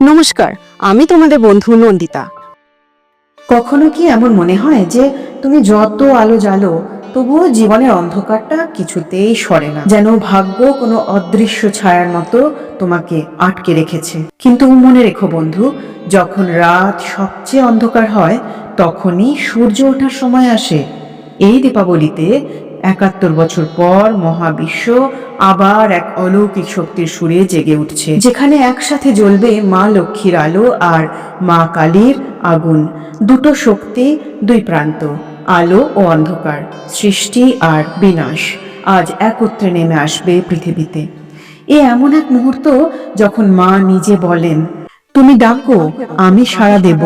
নমস্কার, আমি তোমাদের বন্ধু নন্দিতা। কখনো কি এমন মনে হয় যে তুমি যত আলো জ্বালো, তবুও জীবনের অন্ধকারটা কিছুতেই সরে না? যেন ভাগ্য কোনো অদৃশ্য ছায়ার মতো তোমাকে আটকে রেখেছে। কিন্তু মনে রেখো বন্ধু, যখন রাত সবচেয়ে অন্ধকার হয়, তখনই সূর্য ওঠার সময় আসে। এই দীপাবলিতে একাত্তর বছর পর মহাবিশ্ব আবার এক অলৌকিক শক্তির সুরে জেগে উঠছে। যেখানে একসাথে জ্বলবে মা লক্ষ্মীর আলো আর মা কালীর আগুন। দুটো শক্তি, দুই প্রান্ত, আলো ও অন্ধকার, সৃষ্টি আর বিনাশ, আজ একত্রে নেমে আসবে পৃথিবীতে। এ এমন এক মুহূর্ত যখন মা নিজে বলেন, তুমি ডাকো, আমি সাড়া দেব।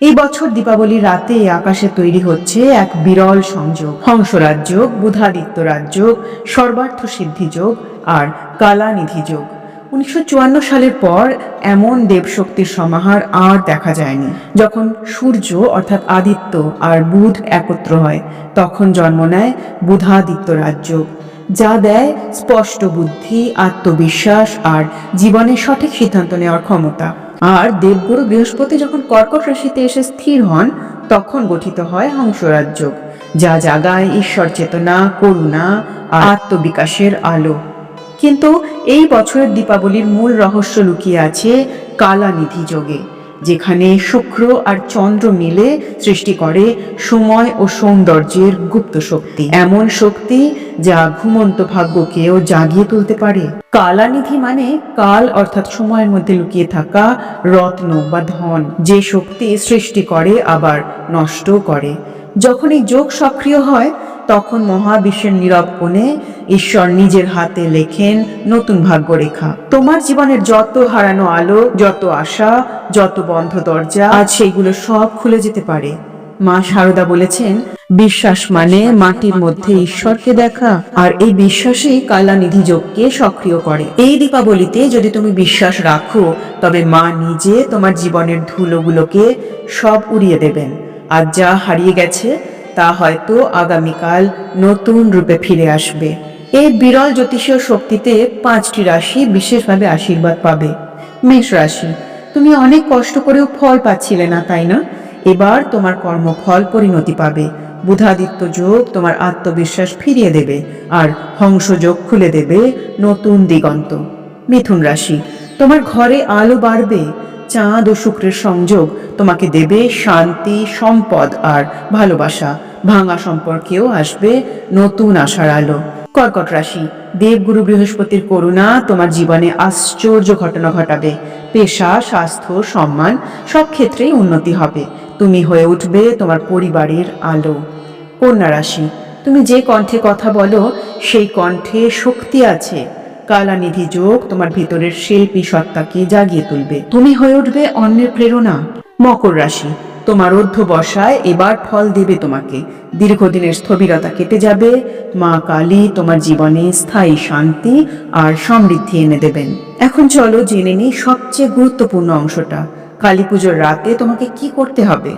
এই বছর দীপাবলির রাতে আকাশে তৈরি হচ্ছে এক বিরল সংযোগ। হংসরাজ্য বুধাদিত্য রাজ্য সর্বার্থ সিদ্ধি যোগ আর কালানিধি যোগ উনিশশো চুয়ান্ন সালের পর এমন দেবশক্তির সমাহার আর দেখা যায়নি। যখন সূর্য অর্থাৎ আদিত্য আর বুধ একত্র হয়, তখন জন্ম নেয় বুধাদিত্য রাজ্য যা দেয় স্পষ্ট বুদ্ধি, আত্মবিশ্বাস আর জীবনের সঠিক সিদ্ধান্ত নেওয়ার ক্ষমতা। আর দেবগুরু বৃহস্পতি যখন কর্কট রাশিতে এসে স্থির হন, তখন গঠিত হয় হংসরাজ্য, যা জাগায় ঈশ্বর চেতনা, করুণা, আত্মবিকাশের আলো। কিন্তু এই বছরের দীপাবলির মূল রহস্য লুকিয়ে আছে কালানিধি যোগে। যেখানে শুক্র আর চন্দ্র মিলে সৃষ্টি করে সময় ও সৌন্দর্যের গুপ্ত শক্তি। এমন শক্তি যা ঘুমন্ত ভাগ্যকেও জাগিয়ে তুলতে পারে। কালানিধি মানে কাল অর্থাৎ সময়ের মধ্যে লুকিয়ে থাকা রত্ন বা ধন। যে শক্তি সৃষ্টি করে, আবার নষ্ট করে। যখন এই যোগ সক্রিয় হয়, তখন মহাবিশ্বের নীরব কোণে ঈশ্বর নিজের হাতে লেখেন নতুন ভাগ্যরেখা। তোমার জীবনের যত হারানো আলো, যত আশা, যত বন্ধ দরজা, আজ সেইগুলো সব খুলে যেতে পারে। মা শারদা বলেছেন, বিশ্বাস মানে মাটির মধ্যে ঈশ্বরকে দেখা, আর এই বিশ্বাসই কালানিধি যোগকে সক্রিয় করে। এই দীপাবলিতে যদি তুমি বিশ্বাস রাখো, তবে মা নিজে তোমার জীবনের ধুলোগুলোকে সব উড়িয়ে দেবেন। আর যা হারিয়ে গেছে, তা হয়তো আগামীকাল নতুন রূপে ফিরে আসবে। এই বিরল জ্যোতিষীয় শক্তিতে পাঁচটি রাশি বিশেষভাবে আশীর্বাদ পাবে। মেষ রাশি, তুমি অনেক কষ্ট করেও ফল পাচ্ছিলে না, তাই না? এবার তোমার কর্মফল পরিণতি পাবে। বুধাদিত্য যোগ তোমার আত্মবিশ্বাস ফিরিয়ে দেবে আর হংস যোগ খুলে দেবে নতুন দিগন্ত। মিথুন রাশি, তোমার ঘরে আলো বাড়বে। চাঁদ ও শুক্রের সংযোগ তোমাকে দেবে শান্তি, সম্পদ আর ভালোবাসা। ভাঙা সম্পর্কেও আসবে নতুন আশার আলো। কর্কট রাশি, দেবগুরু বৃহস্পতির করুণা তোমার জীবনে আশ্চর্য ঘটনা ঘটাবে। পেশা, স্বাস্থ্য, সম্মান সব ক্ষেত্রেই উন্নতি হবে। তুমি হয়ে উঠবে তোমার পরিবারের আলো। কন্যা রাশি, তুমি যে কণ্ঠে কথা বলো, সেই কণ্ঠে শক্তি আছে। কালানিধি যোগ তোমার ভিতরের শিল্পী সত্তাকে জাগিয়ে তুলবে। তুমি হয়ে উঠবে অন্যের প্রেরণা। মকর রাশি, তোমার অধ্যবসায় এবার ফল দেবে তোমাকে। দীর্ঘদিনের স্থবিরতা কেটে যাবে। মা কালী তোমার জীবনে স্থায়ী শান্তি আর সমৃদ্ধি এনে দেবেন। এখন চলো জেনে নিই সবচেয়ে গুরুত্বপূর্ণ অংশটা। কালী পুজোর রাতে তোমাকে কি করতে হবে?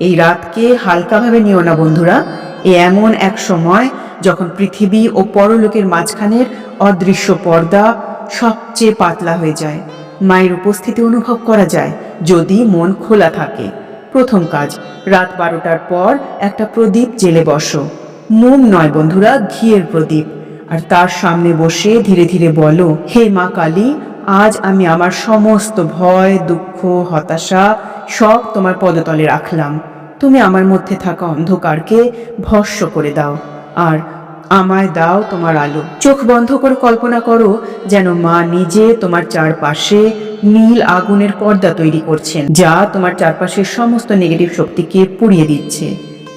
এই রাতকে হালকাভাবে নিও না বন্ধুরা। এ এমন এক সময় যখন পৃথিবী ও পরলোকের মাঝখানের অদৃশ্য পর্দা সবচেয়ে পাতলা হয়ে যায়। মায়ের উপস্থিতি অনুভব করা যায় যদি মন খোলা থাকে। প্রথম কাজ, রাত বারোটার পর একটা প্রদীপ জেলে বসো। মোম নয় বন্ধুরা, ঘিয়ের প্রদীপ। আর তার সামনে বসে ধীরে ধীরে বলো, হে মা কালী, আজ আমি আমার সমস্ত ভয়, দুঃখ, হতাশা সব তোমার পদতলে রাখলাম। তুমি আমার মধ্যে থাকা অন্ধকারকে ভস্য করে দাও, আর আমায় দাও তোমার আলো। চোখ বন্ধ করে কল্পনা করো যেন মা নিজে তোমার চারপাশে নীল আগুনের পর্দা তৈরি করছেন, যা তোমার চারপাশের সমস্ত নেগেটিভ শক্তিকে পুড়িয়ে দিচ্ছে।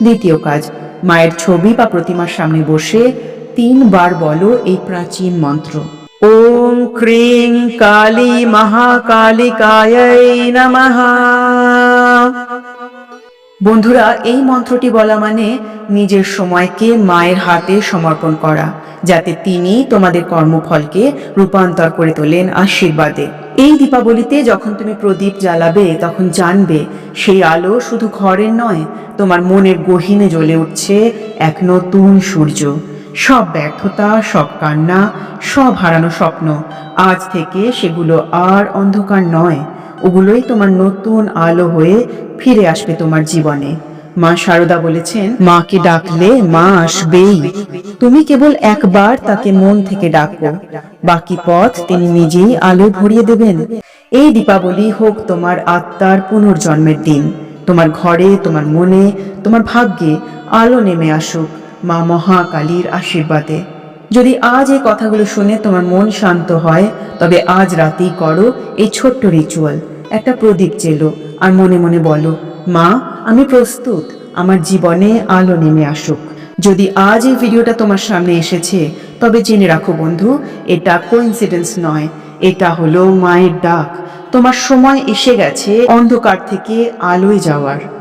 দ্বিতীয় কাজ, মায়ের ছবি বা প্রতিমার সামনে বসে তিনবার বলো এই প্রাচীন মন্ত্র। ওম ক্রিং কালী মহাকালিকায় নমঃ। বন্ধুরা, এই মন্ত্রটি বলা মানে নিজের সময়কে মায়ের হাতে সমর্পণ করা, যাতে তিনি তোমাদের কর্মফলকে রূপান্তর করে তোলেন আশীর্বাদে। এই দীপাবলিতে যখন তুমি প্রদীপ জ্বালাবে, তখন জানবে, সেই আলো শুধু ঘরের নয়, তোমার মনের গহীনে জ্বলে উঠছে এক নতুন সূর্য। সব ব্যর্থতা, সব কান্না, সব হারানো স্বপ্ন, আজ থেকে সেগুলো আর অন্ধকার নয়। ওগুলোই তোমার নতুন আলো হয়ে ফিরে আসবে তোমার জীবনে। মা শারদা বলেছেন, মাকে ডাকলে মা আসবেই। তুমি কেবল একবার তাকে মন থেকে ডাকো। বাকি পথ তিনি নিজেই আলো ভরিয়ে দেবেন। এই দীপাবলি হোক তোমার আত্মার পুনর্জন্মের দিন। তোমার ঘরে, তোমার মনে, তোমার ভাগ্যে আলো নেমে আসুক মা মহাকালীর আশীর্বাদে। যদি আজ এই কথাগুলো শুনে তোমার মন শান্ত হয়, তবে আজ রাতেই করো এই ছোট্ট রিচুয়াল একটা প্রদীপ জেলো আর মনে মনে বলো, মা, আমি প্রস্তুত, আমার জীবনে আলো নেমে আসুক। যদি আজ এই ভিডিওটা তোমার সামনে এসেছে, তবে জেনে রাখো বন্ধু, এটা কোইন্সিডেন্স নয়, এটা হলো মায়ের ডাক। তোমার সময় এসে গেছে অন্ধকার থেকে আলোয় যাওয়ার।